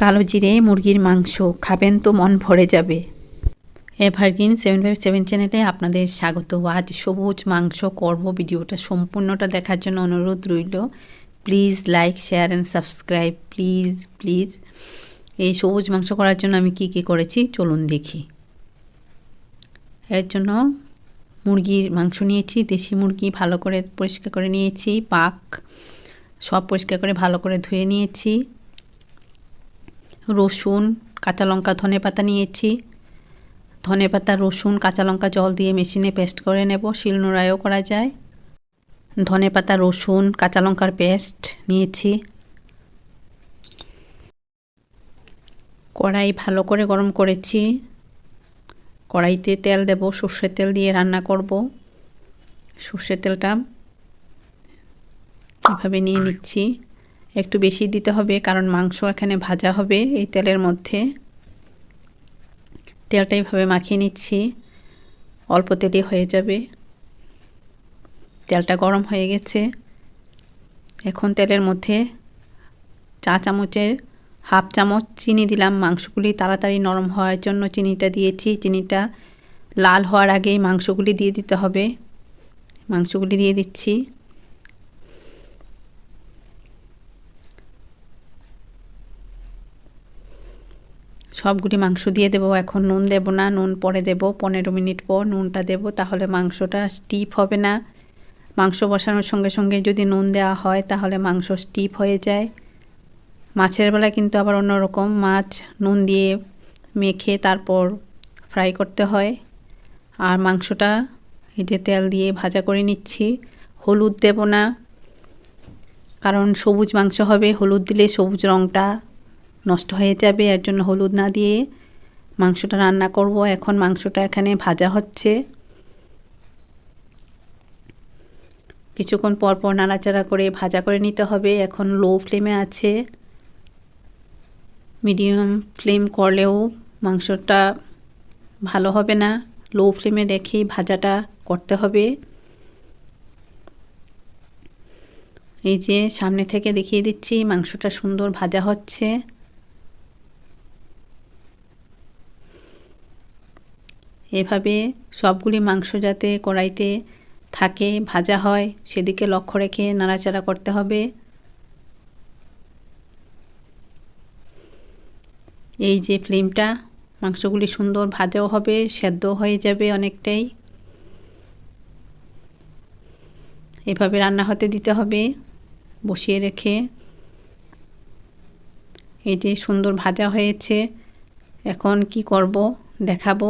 কালো জিরে মুরগির মাংস খাবেন তো মন ভরে যাবে। এভারগ্রিন সেভেন ফাইভ সেভেন চ্যানেলে আপনাদের স্বাগত। আজ সবুজ মাংস করব। ভিডিওটা সম্পূর্ণটা দেখার জন্য অনুরোধ রইল। Please like share and subscribe please please এই সবুজ মাংস করার জন্য আমি কি কি করেছি? চলুন দেখি। এর জন্য মুরগির মাংস নিয়েছি, দেশি মুরগি ভালো করে পরিষ্কার করে নিয়েছি, পাক সব পরিষ্কার করে ভালো করে ধুয়ে নিয়েছি। রসুন, কাঁচা লঙ্কা, ধনে পাতা নিয়েছি। ধনে পাতা, রসুন, কাঁচা লঙ্কা জল দিয়ে মেশিনে পেস্ট করে নেব শিল শিলনোড়ায়ও করা যায়। ধনে পাতা, রসুন, কাঁচা লঙ্কার পেস্ট নিয়েছি। কড়াই ভালো করে গরম করেছি। কড়াইতে তেল দেব, সর্ষের তেল দিয়ে রান্না করব। সর্ষের তেলটা এভাবে নিয়ে নিচ্ছি। একটু বেশি দিতে হবে, কারণ মাংস এখানে ভাজা হবে এই তেলের মধ্যে। তেলটা এইভাবে মাখিয়ে নিচ্ছি, অল্প তেলে হয়ে যাবে। তেলটা গরম হয়ে গেছে। এখন তেলের মধ্যে চা চামচের হাফ চামচ চিনি দিলাম। মাংসগুলি তাড়াতাড়ি নরম হওয়ার জন্য চিনিটা দিয়েছি। চিনিটা লাল হওয়ার আগেই মাংসগুলি দিয়ে দিতে হবে। মাংসগুলি দিয়ে দিচ্ছি। সবগুলি মাংস দিয়ে দেবো। এখন নুন দেব না, নুন পরে দেব, পনেরো মিনিট পর নুনটা দেব, তাহলে মাংসটা স্টিপ হবে না। মাংস বসানোর সঙ্গে সঙ্গে যদি নুন দেওয়া হয়, তাহলে মাংস স্টিপ হয়ে যায়। মাছের বেলা কিন্তু আবার অন্যরকম, মাছ নুন দিয়ে মেখে তারপর ফ্রাই করতে হয়। আর মাংসটা এটে তেল দিয়ে ভাজা করে নিচ্ছি, হলুদ দেব না। কারণ সবুজ মাংস হবে, হলুদ দিলে সবুজ রঙটা নষ্ট হয়ে যাবে, এর জন্য হলুদ না দিয়ে মাংসটা রান্না করব। এখন মাংসটা এখানে ভাজা হচ্ছে। কিছুক্ষণ পর পর নাড়াচাড়া করে ভাজা করে নিতে হবে। এখন লো ফ্লেমে আছে। মিডিয়াম ফ্লেম করলেও মাংসটা ভালো হবে না। লো ফ্লেমে রেখেই ভাজাটা করতে হবে। এই যে সামনে থেকে দেখিয়ে দিচ্ছি, মাংসটা সুন্দর ভাজা হচ্ছে। এভাবে সবগুলি মাংস যাতে কড়াইতে থাকে, ভাজা হয়, সেদিকে লক্ষ্য রেখে নাড়াচাড়া করতে হবে। এই যে ফ্লেমটা, মাংসগুলি সুন্দর ভাজাও হবে সেদ্ধ হয়ে যাবে অনেকটাই। এভাবে রান্না হতে দিতে হবে, বসিয়ে রেখে। এই যে সুন্দর ভাজা হয়েছে, এখন কি করব দেখাবো।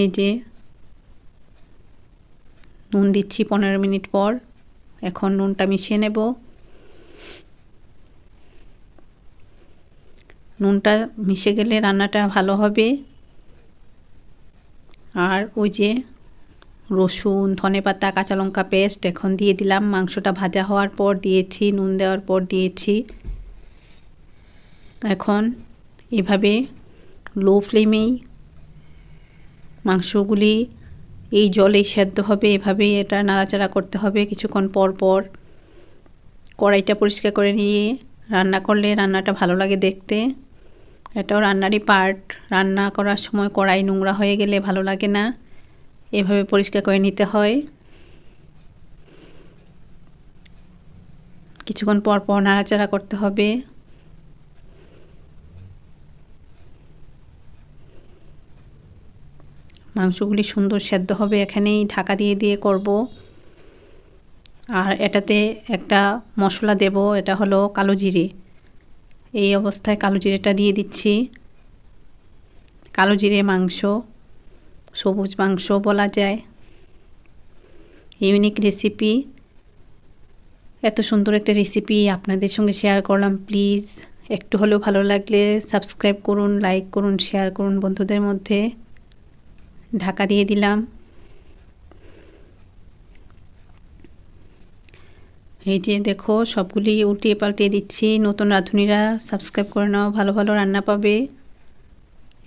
এই যে নুন দিচ্ছি পনেরো মিনিট পর। এখন নুনটা মিশিয়ে নেব। নুনটা মিশে গেলে রান্নাটা ভালো হবে। আর ওই যে রসুন, ধনে পাতা, কাঁচা লঙ্কা পেস্ট এখন দিয়ে দিলাম। মাংসটা ভাজা হওয়ার পর দিয়েছি, নুন দেওয়ার পর দিয়েছি। এখন এভাবে লো ফ্লেমেই মাংসগুলি এই জলেই সেদ্ধ হবে, এভাবেই এটা নাড়াচাড়া করতে হবে কিছুক্ষণ পর পর। কড়াইটা পরিষ্কার করে নিয়ে রান্না করলে রান্নাটা ভালো লাগে দেখতে। এটাও রান্নারই পার্ট রান্না করার সময় কড়াই নোংরা হয়ে গেলে ভালো লাগে না, এভাবে পরিষ্কার করে নিতে হয়। কিছুক্ষণ পর পর নাড়াচাড়া করতে হবে। মাংসগুলি সুন্দর সেদ্ধ হবে, এখানেই ঢাকা দিয়ে দিয়ে করব। আর এটাতে একটা মশলা দেব, এটা হলো কালো জিরে। এই অবস্থায় কালো জিরেটা দিয়ে দিচ্ছি। কালো জিরে মাংস, সবুজ মাংস বলা যায়। Unique recipe. এত সুন্দর একটা রেসিপি আপনাদের সঙ্গে শেয়ার করলাম, প্লিজ। একটু হলেও ভালো লাগলে সাবস্ক্রাইব করুন, লাইক করুন, শেয়ার করুন বন্ধুদের মধ্যে। ঢাকা দিয়ে দিলাম। এই যে দেখো, সবগুলি উল্টিয়ে পাল্টিয়ে দিচ্ছি। নতুন রাঁধুনিরা সাবস্ক্রাইব করে নাও, ভালো ভালো রান্না পাবে।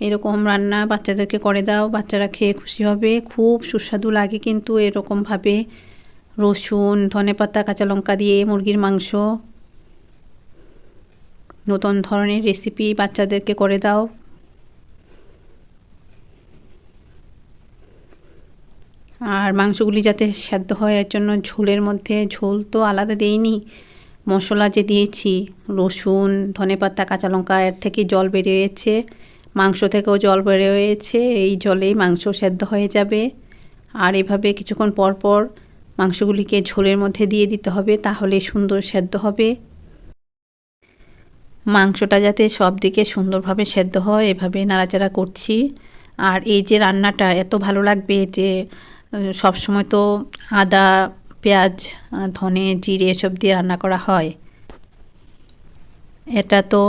এরকম রান্না বাচ্চাদেরকে করে দাও, বাচ্চারা খেয়ে খুশি হবে। খুব সুস্বাদু লাগে কিন্তু এরকমভাবে রসুন, ধনে পাতা, কাঁচা লঙ্কা দিয়ে মুরগির মাংস। নতুন ধরনের রেসিপি বাচ্চাদেরকে করে দাও। আর মাংসগুলি যাতে সেদ্ধ হয়, এর জন্য ঝোলের মধ্যে ঝোল তো আলাদা দেইনি। মশলা যে দিয়েছি, রসুন ধনেপাতা কাঁচা লঙ্কা, এর থেকে জল বেরিয়েছে। মাংস থেকেও জল বেরিয়েছে, এই জলেই মাংস সেদ্ধ হয়ে যাবে। আর এভাবে কিছুক্ষণ পর পর মাংসগুলিকে ঝোলের মধ্যে দিয়ে দিতে হবে, তাহলে সুন্দর সেদ্ধ হবে। মাংসটা যাতে সব দিকে সুন্দরভাবে সেদ্ধ হয়, এভাবে নাড়াচাড়া করছি। আর এই যে রান্নাটা, এত ভালো লাগবে যে সব সময় তো আদা, পেঁয়াজ ধনে, জিরে এসব দিয়ে রান্না করা হয়। এটা তো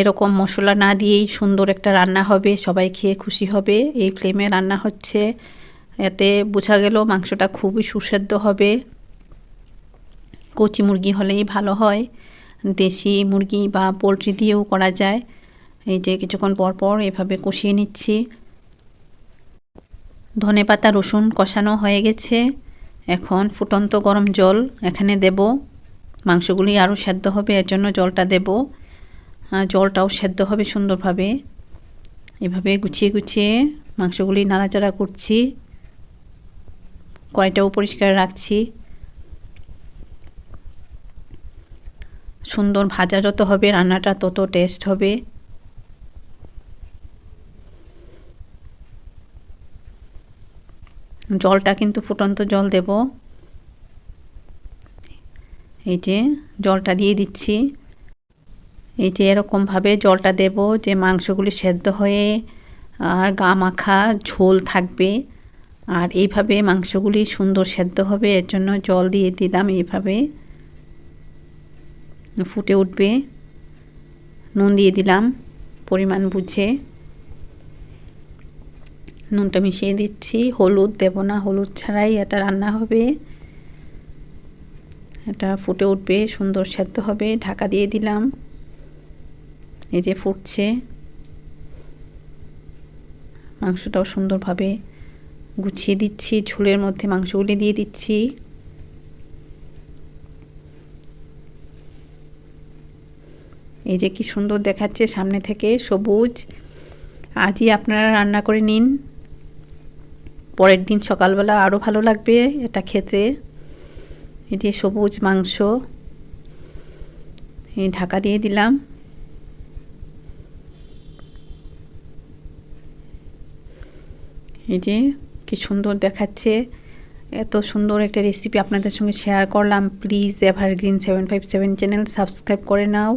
এরকম মশলা না দিয়েই সুন্দর একটা রান্না হবে, সবাই খেয়ে খুশি হবে, এই ফ্লেমে রান্না হচ্ছে। এতে বোঝা গেল মাংসটা খুবই সুস্বাদ্য হবে। কচি মুরগি হলেই ভালো হয়, দেশি মুরগি বা পোলট্রি দিয়েও করা যায়। এই যে কিছুক্ষণ পর পর এভাবে কষিয়ে নিচ্ছি। ধনে পাতা, রসুন কষানো হয়ে গেছে। এখন ফুটন্ত গরম জল এখানে দেব। মাংসগুলি আরও সেদ্ধ হবে, এর জন্য জলটা দেব। জলটাও সেদ্ধ হবে সুন্দরভাবে। এভাবে গুছিয়ে গুছিয়ে মাংসগুলি নাড়াচাড়া করছি। কড়াইটাও পরিষ্কার রাখছি। সুন্দর ভাজা যত হবে, রান্নাটা তত টেস্ট হবে। জলটা কিন্তু ফুটন্ত জল দেব। এই যে জলটা দিয়ে দিচ্ছি। এই যে এরকমভাবে জলটা দেব যে মাংসগুলি সেদ্ধ হয়ে আর গা মাখা ঝোল থাকবে। আর এইভাবে মাংসগুলি সুন্দর সেদ্ধ হবে, এর জন্য জল দিয়ে দিলাম এইভাবে। ফুটে উঠবে। নুন দিয়ে দিলাম পরিমাণ বুঝে। নুনটা মিশিয়ে দিচ্ছি। হলুদ দেব না, হলুদ ছাড়াই এটা রান্না হবে। এটা ফুটে উঠবে, সুন্দর সেদ্ধ হবে, ঢাকা দিয়ে দিলাম। এই যে ফুটছে। মাংসটাও সুন্দরভাবে গুছিয়ে দিচ্ছি, ঝোলের মধ্যে মাংসগুলি দিয়ে দিচ্ছি। এই যে কি সুন্দর দেখাচ্ছে সামনে থেকে, সবুজ। আজই আপনারা রান্না করে নিন। পরের দিন সকালবেলা আরও ভালো লাগবে এটা খেতে। এটি সবুজ মাংস। এই ঢাকা দিয়ে দিলাম। এই যে কি সুন্দর দেখাচ্ছে। এত সুন্দর একটা রেসিপি আপনাদের সঙ্গে শেয়ার করলাম। Please evergreen seven five seven channel subscribe করে নাও।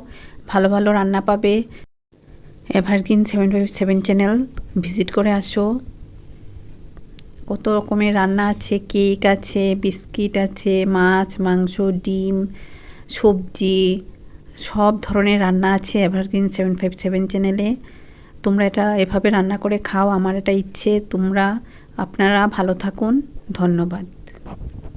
ভালো ভালো রান্না পাবে। Evergreen seven five seven channel visit করে আসো। কত রকমের রান্না আছে, কেক আছে, বিস্কিট আছে, মাছ, মাংস, ডিম, সবজি, সব ধরনের রান্না আছে এভারগ্রিন সেভেন ফাইভ সেভেন চ্যানেলে তোমরা এটা এভাবে রান্না করে খাও, আমার এটা ইচ্ছে। তোমরা, আপনারা ভালো থাকুন। ধন্যবাদ।